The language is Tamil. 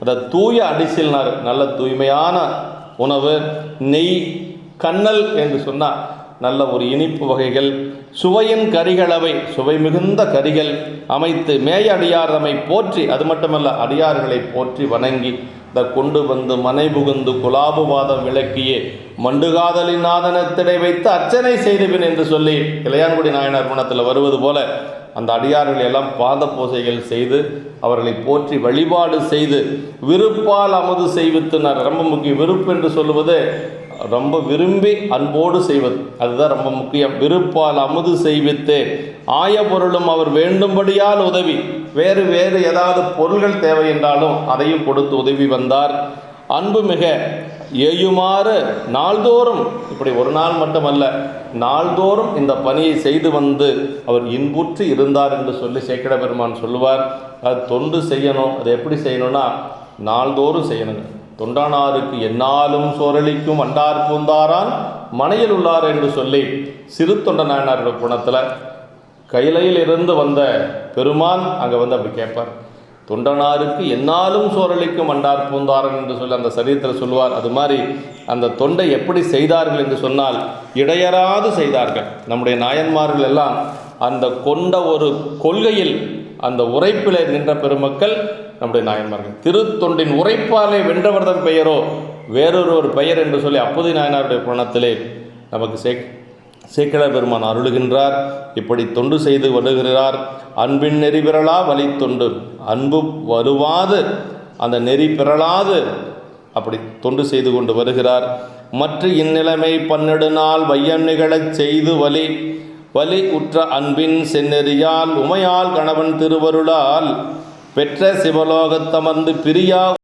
அதை தூய அடிசில்னார் நல்ல தூய்மையான உணவு நெய் கண்ணல் என்று சொன்னால் நல்ல ஒரு இனிப்பு வகைகள் சுவையின் கரிகளவை சுவை மிகுந்த கரிகள் அமைத்து மேய அடியார் தம்மை போற்றி அது மட்டுமல்ல அடியார்களை போற்றி வணங்கி இந்த கொண்டு வந்து மனை புகுந்து குலாபுவாதம் விளக்கியே மண்டுகாதலின் நாதனத்திடை வைத்து அர்ச்சனை செய்துவின் என்று சொல்லி இளையான்குடி நாயனார் குணத்தில் வருவது போல அந்த அடியார்கள் எல்லாம் பாத பூசைகள் செய்து அவர்களை போற்றி வழிபாடு செய்து விருப்பால் அமுது செய்வித்தனர். ரொம்ப முக்கியம். விருப்பு என்று சொல்லுவது ரொம்ப விரும்பி அன்போடு செய்வது. அதுதான் ரொம்ப முக்கியம். விருப்பால் அமுது செய்வித்து ஆய பொருளும் அவர் வேண்டும்படியால் உதவி. வேறு வேறு ஏதாவது பொருள்கள் தேவை என்றாலும் அதையும் கொடுத்து உதவி வந்தார். அன்பு மிக ஏயுமாறு நாள்தோறும் இப்படி ஒரு நாள் மட்டுமல்ல நாள்தோறும் இந்த பணியை செய்து வந்து அவர் இன்புற்று இருந்தார் என்று சொல்லி சேக்கிட பெருமான் சொல்லுவார். அது தொண்டு செய்யணும். அது எப்படி செய்யணும்னா நாள்தோறும் செய்யணுங்க. தொண்டானாருக்கு என்னாலும் சோரளிக்கும் அண்டார் பூந்தாரான் மனையில் உள்ளார் என்று சொல்லி சிறு தொண்டனாயனாரோட குணத்தில் கைலையில் இருந்து வந்த பெருமான் அங்கே வந்து அப்படி கேட்பார். தொண்டனாருக்கு என்னாலும் சோரளிக்கும் அண்டார் பூந்தாரன் என்று சொல்லி அந்த சரீரத்தில் சொல்லுவார். அது மாதிரி அந்த தொண்டை எப்படி செய்தார்கள் என்று சொன்னால் இடையறாது செய்தார்கள். நம்முடைய நாயன்மார்கள் எல்லாம் அந்த கொண்ட ஒரு கொள்கையில் அந்த உரைப்பிலே நின்ற பெருமக்கள் நம்முடைய நாயன்மார்கள். திருத்தொண்டின் உரைப்பாலே வென்றவர்தன் பெயரோ வேறொரு ஒரு பெயர் என்று சொல்லி அப்போது நாயனாருடைய புராணத்திலே நமக்கு சே சேக்கிழ பெருமான் அருளுகின்றார். இப்படி தொண்டு செய்து வருகிறார். அன்பின் நெறி பிறளா வழி தொண்டு. அன்பு வருவாது. அந்த நெறி பிறளாது அப்படி தொண்டு செய்து கொண்டு வருகிறார். மற்ற இந்நிலைமை பன்னெடு நாள் வையம் நிகழச் செய்து வலி. வலி உற்ற அன்பின் செந்நெறியால் உமையால் கணவன் திருவருளால் பெற்ற சிவலோகத்தமர்ந்து பிரியா